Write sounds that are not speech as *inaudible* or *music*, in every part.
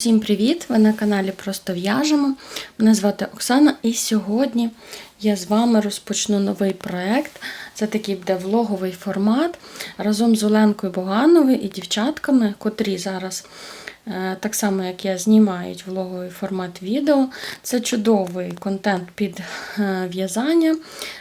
Всім привіт! Ви на каналі Просто В'яжемо. Мене звати Оксана, і сьогодні я з вами розпочну новий проект. Це такий буде влоговий формат разом з Оленкою Богановою і дівчатками, котрі зараз, е, так само як я, знімають влоговий формат відео. Це чудовий контент під е, в'язання.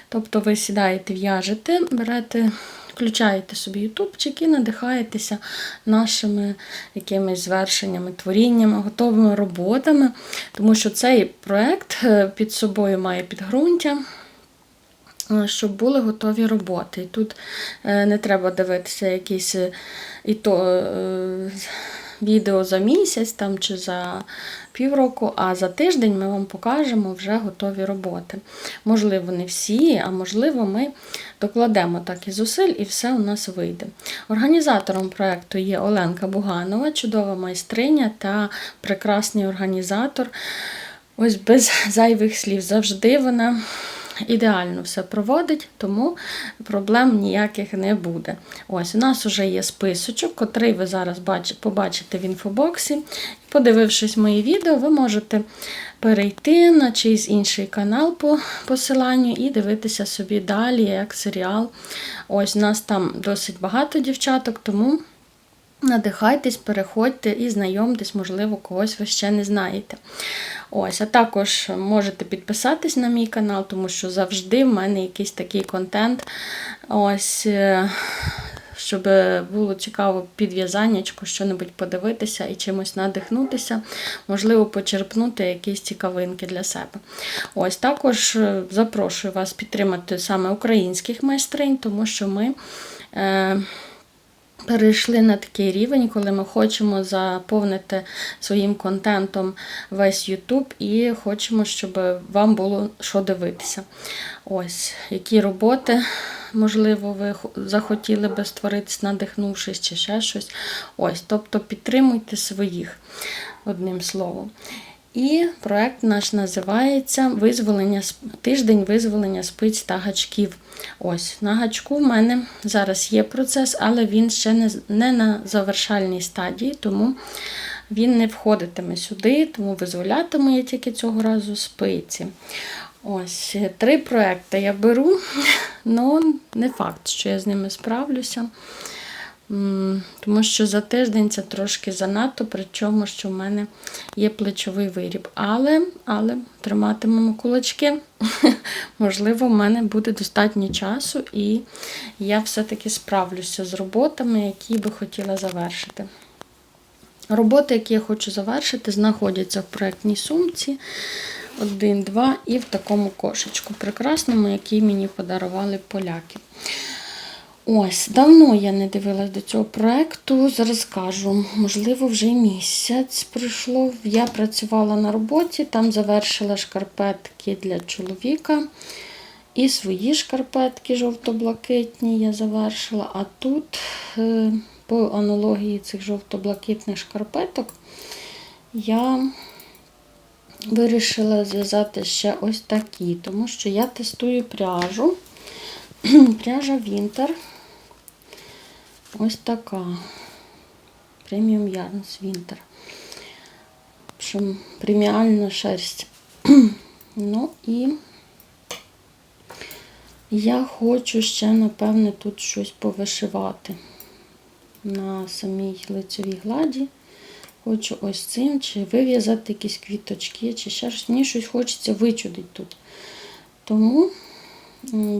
Тобто ви сідаєте, в'яжете, берете включаєте собі ютубчик і надихаєтеся нашими якимись звершеннями, творіннями, готовими роботами, тому що цей проект е, під собою має підґрунтя. е, Щоб були готові роботи. І тут е, не треба дивитися якісь і то відео за місяць там, чи за півроку, а за тиждень ми вам покажемо вже готові роботи. Можливо, не всі, а можливо, ми докладемо так і зусиль, і все у нас вийде. Організатором проєкту є Оленка Буганова, чудова майстриня та прекрасний організатор. Ось без зайвих слів. Завжди вона ідеально все проводить, тому проблем ніяких не буде. Ось у нас вже є списочок, котрий ви зараз бач- побачите в інфобоксі. Подивившись мої відео, ви можете перейти на чийсь інший канал по посиланню і дивитися собі далі, як серіал. Ось у нас там досить багато дівчаток, тому. Надихайтесь, переходьте і знайомтесь, можливо, когось ви ще не знаєте. Ось, а також можете підписатись на мій канал, тому що завжди в мене якийсь такий контент. Ось, е, щоб було цікаво підв'язаннячко, що-небудь подивитися і чимось надихнутися, можливо, почерпнути якісь цікавинки для себе. Ось також е, запрошую вас підтримати саме українських майстринь, тому що ми. Е, перейшли на такий рівень, коли ми хочемо заповнити своїм контентом весь YouTube і хочемо, щоб вам було що дивитися. Ось, які роботи, можливо, ви захотіли би створитись, надихнувшись чи ще щось. Ось, тобто підтримуйте своїх, одним словом. І проект наш називається визволення, Тиждень визволення спиць та гачків. Ось, на гачку в мене зараз є процес, але він ще не, не на завершальній стадії, тому він не входитиме сюди, тому визволятиму я тільки цього разу спиці. Ось, три проекти я беру, але *laughs* не факт, що я з ними справлюся. Тому що за тиждень це трошки занадто, причому що в мене є плечовий виріб. Але але триматимемо кулачки. *laughs* Можливо, в мене буде достатньо часу, і я все-таки справлюся з роботами, які би хотіла завершити. Роботи, які я хочу завершити, знаходяться в проєктній сумці. Один, два і в такому кошечку прекрасному, який мені подарували поляки. Ось, давно я не дивилась до цього проєкту. Зараз кажу, можливо, вже місяць пройшло. Я працювала на роботі, там завершила шкарпетки для чоловіка. І свої шкарпетки жовто-блакитні я завершила. А тут, е, по аналогії цих жовто-блакитних шкарпеток, я вирішила зв'язати ще ось такі, тому що я тестую пряжу. *clears throat* Пряжа Вінтер. Ось така. Преміум Ярнс Вінтер. Преміальна шерсть. *clears throat* ну і я хочу ще, напевне, тут щось повишивати на самій лицевій гладі. Хочу ось цим, чи вив'язати якісь квіточки, чи ще щось. Мені щось хочеться вичудити тут. Тому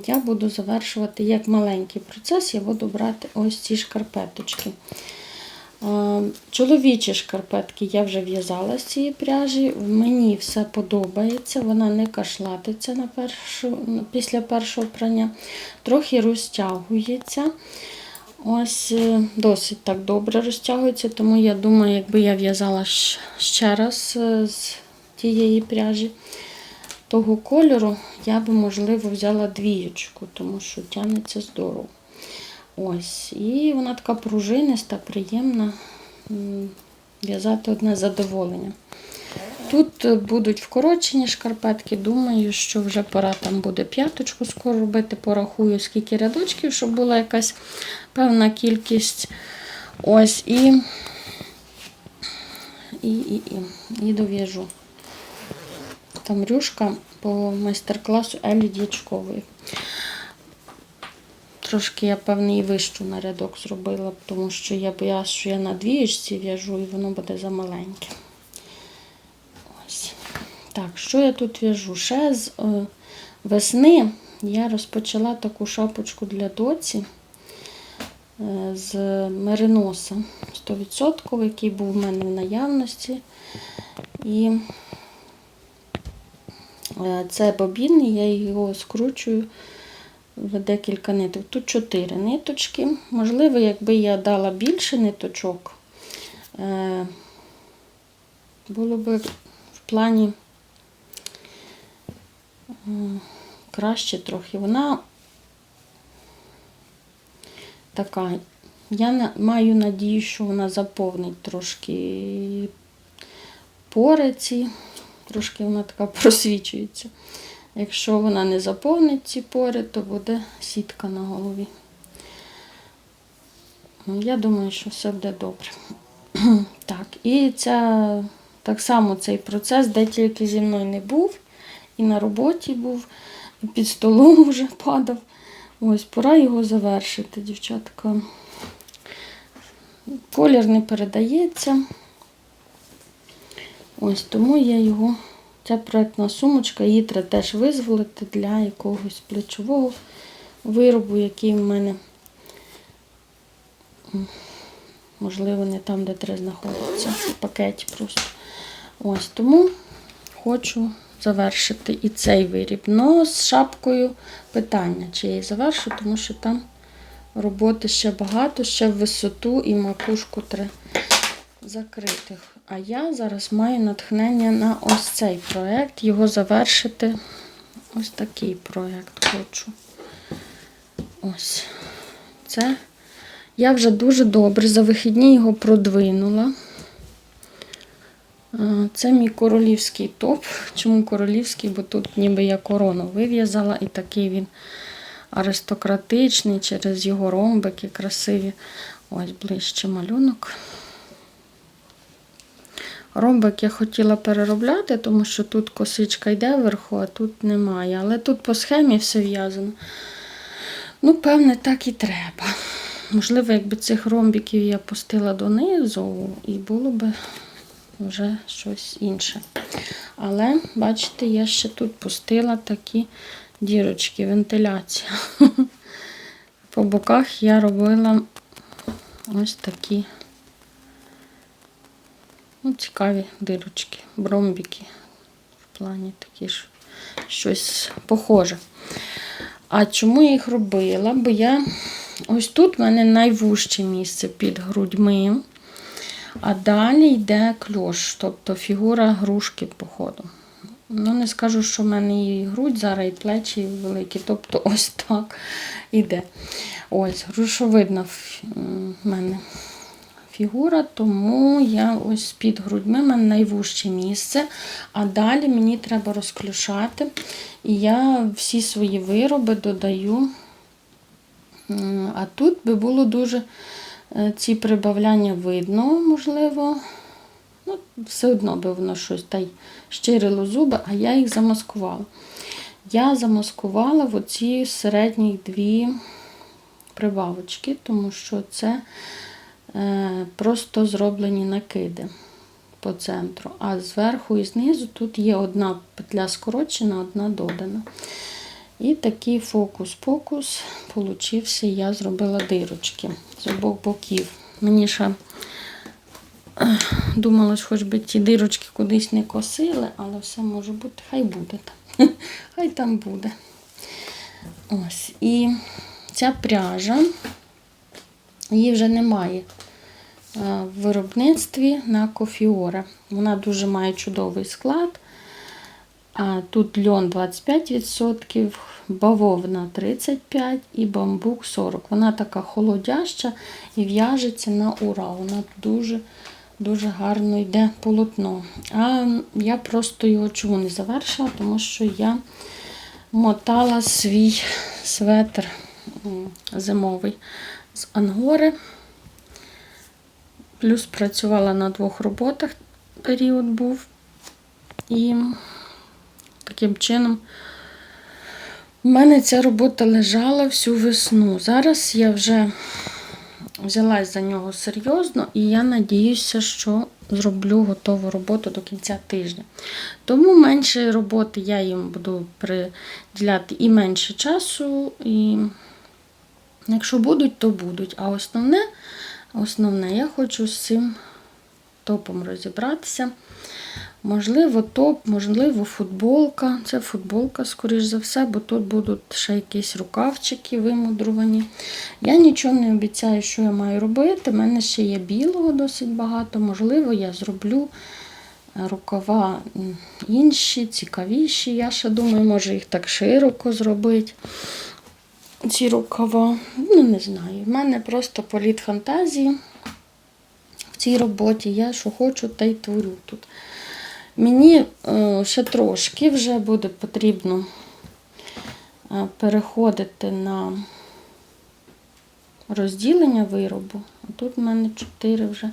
я буду завершувати як маленький процес, я буду брати ось ці шкарпеточки. Чоловічі шкарпетки я вже в'язала з цієї пряжі. Мені все подобається, вона не кашлатиться на першу, після першого прання, трохи розтягується. Ось е, досить так добре розтягується, тому я думаю, якби я в'язала ще раз е, з тієї пряжі того кольору, я би, можливо, взяла двієчку, тому що тягнеться здорово. Ось, І вона така пружиниста, приємна. В'язати одне задоволення. Тут будуть вкорочені шкарпетки, думаю, що вже пора там буде п'яточку скоро робити, порахую, скільки рядочків, щоб була якась певна кількість. Ось і і, і, і, і дов'яжу. Там рюшка по майстер-класу Елі Дячкової. Трошки я, певний, і вищу на рядок зробила, тому що я боялася, що я на двієчці в'яжу і воно буде замаленьке. Ось. Так, що я тут в'яжу? Ще з е, весни я розпочала таку шапочку для доці е, з мериноса 100%, який був в мене в наявності. І це бобінний, я його скручую в декілька ниток. Тут чотири ниточки. Можливо, якби я дала більше ниточок, е, було б в плані краще трохи. Вона така. Я маю надію, що вона заповнить трошки пори ці, трошки вона така *laughs* просвічується. Якщо вона не заповнить ці пори, то буде сітка на голові. Ну, Я думаю, що все буде добре. *clears throat* Так, і ця, так само цей процес, де тільки зі мною не був, і на роботі був, і під столом вже *laughs* падав. Ось, пора його завершити, дівчатка. Колір не передається. Ось тому я його, ця проєктна сумочка, її треба теж визволити для якогось плечового виробу, який в мене, можливо, не там, де треба знаходитися, в пакеті просто. Ось тому хочу завершити і цей виріб. Ну, з шапкою питання, чи я її завершу, тому що там роботи ще багато, ще в висоту і макушку треба закрити. А я зараз маю натхнення на ось цей проєкт, його завершити. Ось такий проєкт хочу. Ось. Це я вже дуже добре за вихідні його продвинула. Це мій королівський топ. Чому королівський? Бо тут ніби я корону вив'язала, і такий він аристократичний через його ромбики красиві. Ось ближче малюнок. Ромбик я хотіла переробляти, тому що тут косичка йде вверху, а тут немає. Але тут по схемі все в'язано. Ну, певне, так і треба. Можливо, якби цих ромбиків я пустила донизу, і було б вже щось інше. Але, бачите, я ще тут пустила такі дірочки, вентиляція. *laughs* По боках я робила ось такі ну, цікаві дирочки, бромбіки. В плані такі ж щось похоже. А чому я їх робила? Бо я ось тут в мене найвужче місце під грудьми. А далі йде кльош, тобто фігура грушки походу. Ну, не скажу, що в мене і грудь зараз, і плечі великі, тобто ось так іде. Ось, грушовидна в мене фігура, тому я ось під грудьми в мене найвужче місце, а далі мені треба розклюшати. І я всі свої вироби додаю. А тут би було дуже е, ці прибавляння видно, можливо. Ну, все одно би воно щось та й щирило зуби, а я їх замаскувала. Я замаскувала в оці середні дві прибавочки, тому що це просто зроблені накиди по центру. А зверху і знизу тут є одна петля скорочена, одна додана. І такий фокус-покус получився, я зробила дирочки з обох боків. Мені ще думалось, хоч би ті дирочки кудись не косили, але все може бути, хай буде там. *laughs* Хай там буде. Ось. І ця пряжа, її вже немає е, в виробництві на кофіора. Вона дуже має чудовий склад. Тут льон 25%, бавовна 35% і бамбук 40%. Вона така холодяща і в'яжеться на ура. Вона дуже дуже гарно йде полотно. А я просто його чому не завершила, тому що я мотала свій светр зимовий з ангори. Плюс працювала на двох роботах період був. І таким чином в мене ця робота лежала всю весну. Зараз я вже взялась за нього серйозно, і я надіюся, що зроблю готову роботу до кінця тижня. Тому менше роботи я їм буду приділяти і менше часу, і якщо будуть, то будуть. А основне, основне, я хочу з цим топом розібратися. Можливо, топ, можливо, футболка. Це футболка, скоріш за все, бо тут будуть ще якісь рукавчики вимудрувані. Я нічого не обіцяю, що я маю робити. У мене ще є білого досить багато. Можливо, я зроблю рукава інші, цікавіші. Я ще думаю, може їх так широко зробити. Ці рукава. Ну, не знаю. В мене просто політ фантазії в цій роботі. Я що хочу, те й творю тут. Мені е, ще трошки вже буде потрібно е, переходити на розділення виробу. А тут в мене 4 вже.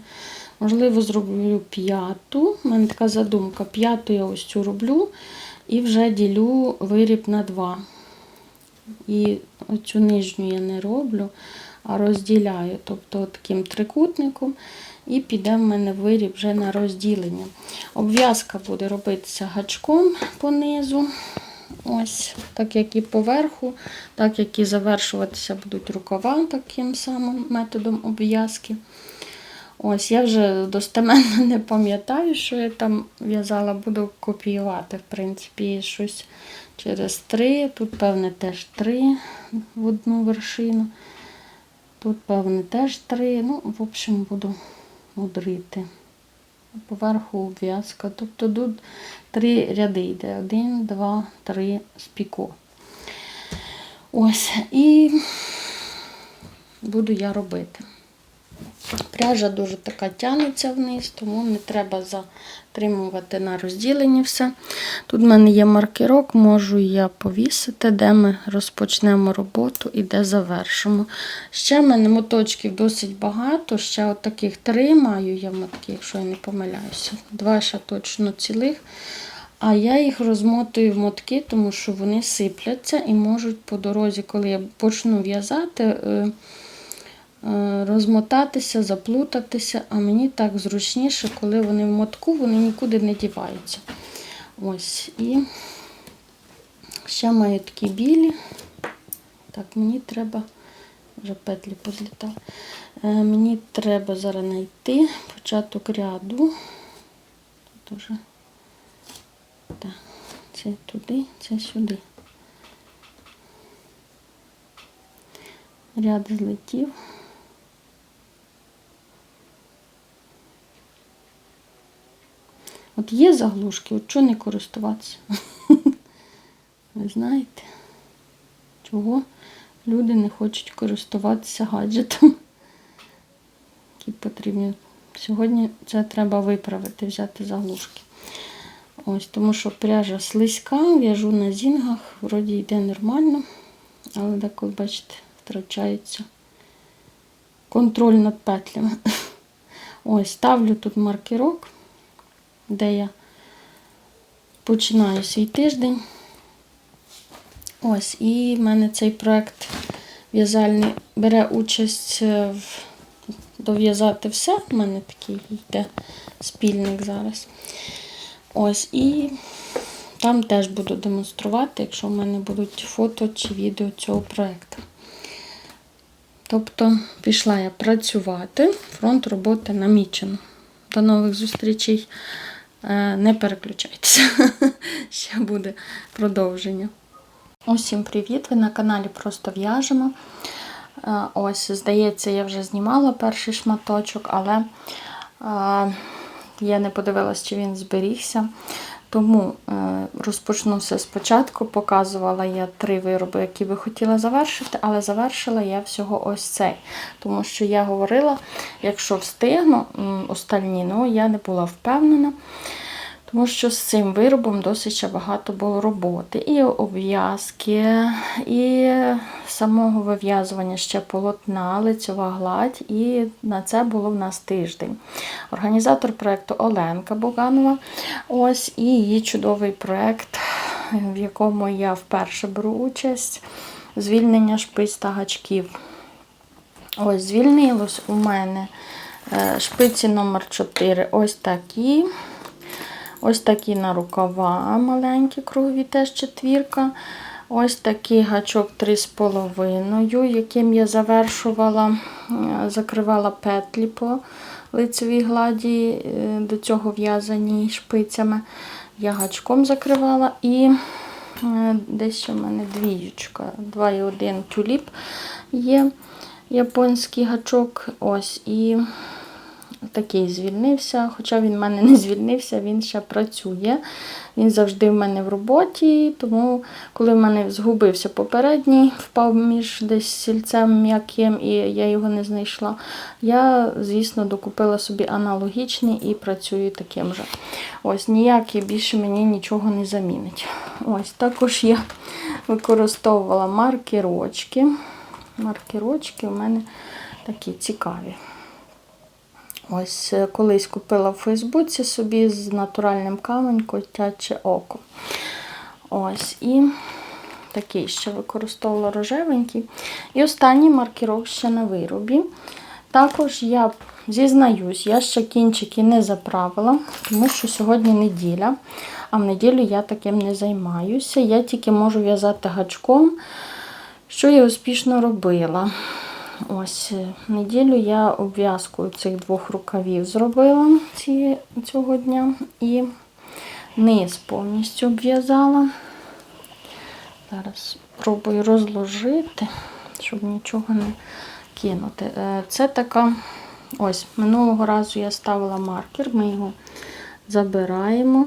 Можливо, зроблю п'яту. У мене така задумка. П'яту я ось цю роблю і вже ділю виріб на два. І оцю нижню я не роблю, а розділяю. Тобто таким трикутником. І піде в мене виріб вже на розділення. Обв'язка буде робитися гачком по низу. Ось, так як і поверху, так як і завершуватися будуть рукава таким самим методом обв'язки. Ось, я вже достеменно не пам'ятаю, що я там в'язала, буду копіювати, в принципі, щось через три. Тут, певне, теж три в одну вершину. Тут, певне, теж три. Ну, в общем, буду мудрити. Поверху обв'язка. Тобто тут три ряди йде. Один, два, три з піко. Ось. І буду я робити. Пряжа дуже така тягнеться вниз, тому не треба затримувати на розділенні все. Тут в мене є маркерок, можу я повісити, де ми розпочнемо роботу і де завершимо. Ще в мене моточків досить багато, ще от таких три маю я мотки, якщо я не помиляюся. Два ще точно цілих. А я їх розмотую в мотки, тому що вони сипляться і можуть по дорозі, коли я почну в'язати. Е, розмотатися, заплутатися, а мені так зручніше, коли вони в мотку, вони нікуди не діваються. Ось, і ще маю такі білі. Так, мені треба, вже петлі позлітали. Е, мені треба зараз знайти початок ряду. Тут уже, так, це туди, це сюди. Ряд злетів. От є заглушки, от чого не користуватися? *laughs* Ви знаєте, чого люди не хочуть користуватися гаджетом, які потрібні. Сьогодні це треба виправити, взяти заглушки. Ось, тому що пряжа слизька, в'яжу на зінгах, вроді йде нормально, але деколи, бачите, втрачається контроль над петлями. *laughs* Ось, ставлю тут маркерок де я починаю свій тиждень. Ось, і в мене цей проект в'язальний бере участь в дов'язати все. У мене такий йде спільник зараз. Ось, і там теж буду демонструвати, якщо в мене будуть фото чи відео цього проекту. Тобто пішла я працювати, фронт роботи намічено. До нових зустрічей. Е, Не переключайтеся, *laughs* ще буде продовження. Усім привіт! Ви на каналі Просто в'яжемо. Е, Ось, здається, я вже знімала перший шматочок, але е, я не подивилась, чи він зберігся. Тому е, розпочну все спочатку. Показувала я три вироби, які би хотіла завершити, але завершила я всього ось цей. Тому що я говорила, якщо встигну остальні, ну я не була впевнена. Тому що з цим виробом досить багато було роботи. І обв'язки, і самого вив'язування ще полотна, лицьова гладь, і на це було в нас тиждень. Організатор проєкту Оленка Боганова. Ось і її чудовий проєкт, в якому я вперше беру участь. Звільнення шпиць та гачків. Ось, звільнилось у мене е, шпиці номер 4 ось такі. Ось такі на рукава маленькі, кругові теж четвірка. Ось такий гачок 3,5, яким я завершувала, е, закривала петлі по лицевій гладі, е, до цього в'язані шпицями. Я гачком закривала і е, десь в мене двіючка, 2,1 тюліп є японський гачок. Ось і такий звільнився. Хоча він в мене не звільнився, він ще працює. Він завжди в мене в роботі, тому коли в мене згубився попередній, впав між десь сільцем м'яким, і я його не знайшла. Я, звісно, докупила собі аналогічний і працюю таким же. Ось ніякий більше мені нічого не замінить. Ось також я використовувала маркерочки. Маркерочки у мене такі цікаві. Ось е, колись купила в Фейсбуці собі з натуральним камень котяче око. Ось, і такий ще використовувала рожевенький. І останній маркерок ще на виробі. Також я зізнаюсь, я ще кінчики не заправила, тому що сьогодні неділя, а в неділю я таким не займаюся. Я тільки можу в'язати гачком, що я успішно робила. Ось е, неділю я обв'язку цих двох рукавів зробила ці, цього дня і низ повністю обв'язала. Зараз спробую розложити, щоб нічого не кинути. Е, Це така, ось, минулого разу я ставила маркер, ми його забираємо.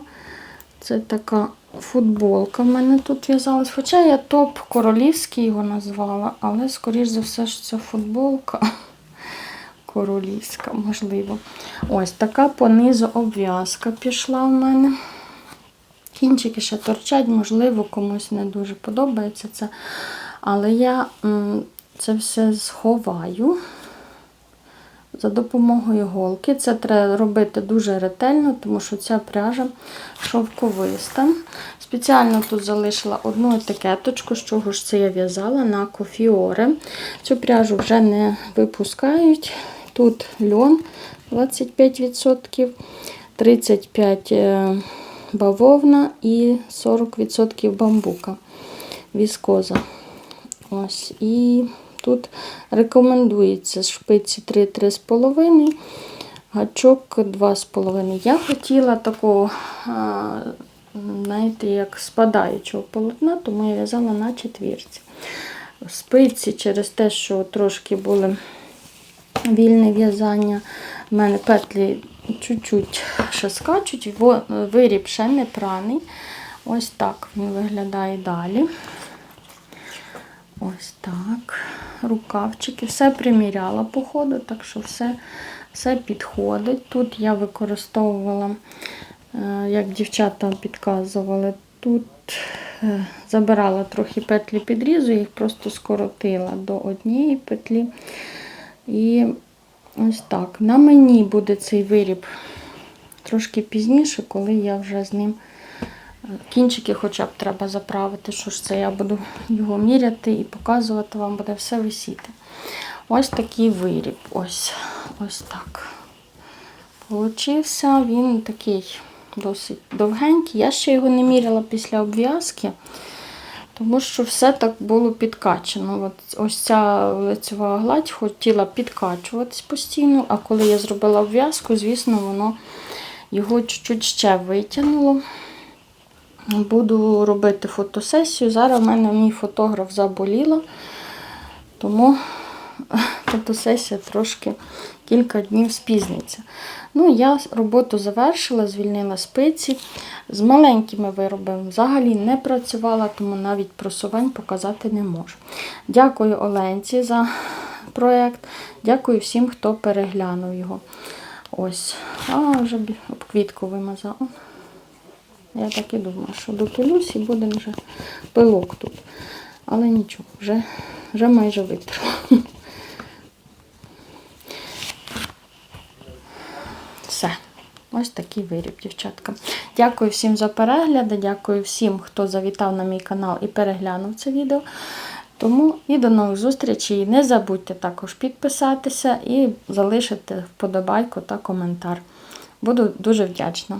Це така футболка в мене тут в'язалась. Хоча я топ королівський його назвала, але, скоріш за все, що це футболка *laughs* королівська, можливо. Ось така понизу обв'язка пішла в мене. Кінчики ще торчать, можливо, комусь не дуже подобається це. Але я це все сховаю за допомогою голки. Це треба робити дуже ретельно, тому що ця пряжа шовковиста. Спеціально тут залишила одну етикеточку, з чого ж це я в'язала на кофіоре. Цю пряжу вже не випускають. Тут льон 25%, 35% е, бавовна і 40% бамбука, віскоза. Ось, і Тут рекомендується шпиці 3-3,5, гачок 2,5. Я хотіла такого, знаєте, як спадаючого полотна, тому я в'язала на четвірці. Спиці через те, що трошки були вільне в'язання, в мене петлі чуть-чуть ще скачуть, виріб ще не праний. Ось так він виглядає далі. Ось так. Рукавчики. Все приміряла по ходу, так що все все підходить. Тут я використовувала, е, як дівчата підказували, тут е, забирала трохи петлі підрізу, їх просто скоротила до однієї петлі. І ось так. На мені буде цей виріб трошки пізніше, коли я вже з ним. Кінчики хоча б треба заправити, що ж це я буду його міряти і показувати вам буде все висіти. Ось такий виріб. Ось ось так. Получився він такий досить довгенький. Я ще його не міряла після обв'язки, тому що все так було підкачено. От Ось ця лицева гладь хотіла підкачуватись постійно, а коли я зробила обв'язку, звісно, воно його чуть-чуть ще витягнуло. Буду робити фотосесію. Зараз в мене мій фотограф заболіла, тому *laughs* фотосесія трошки кілька днів спізниться. Ну, я роботу завершила, звільнила спиці. З маленькими виробами взагалі не працювала, тому навіть просувань показати не можу. Дякую Оленці за проєкт. Дякую всім, хто переглянув його. Ось, а вже об квітку вимазала. Я так і думала, що дотулюсь і буде вже пилок тут. Але нічого, вже, вже майже витерла. Все. Ось такий виріб, дівчатка. Дякую всім за перегляди, дякую всім, хто завітав на мій канал і переглянув це відео. Тому і до нових зустрічей. Не забудьте також підписатися і залишити вподобайку та коментар. Буду дуже вдячна.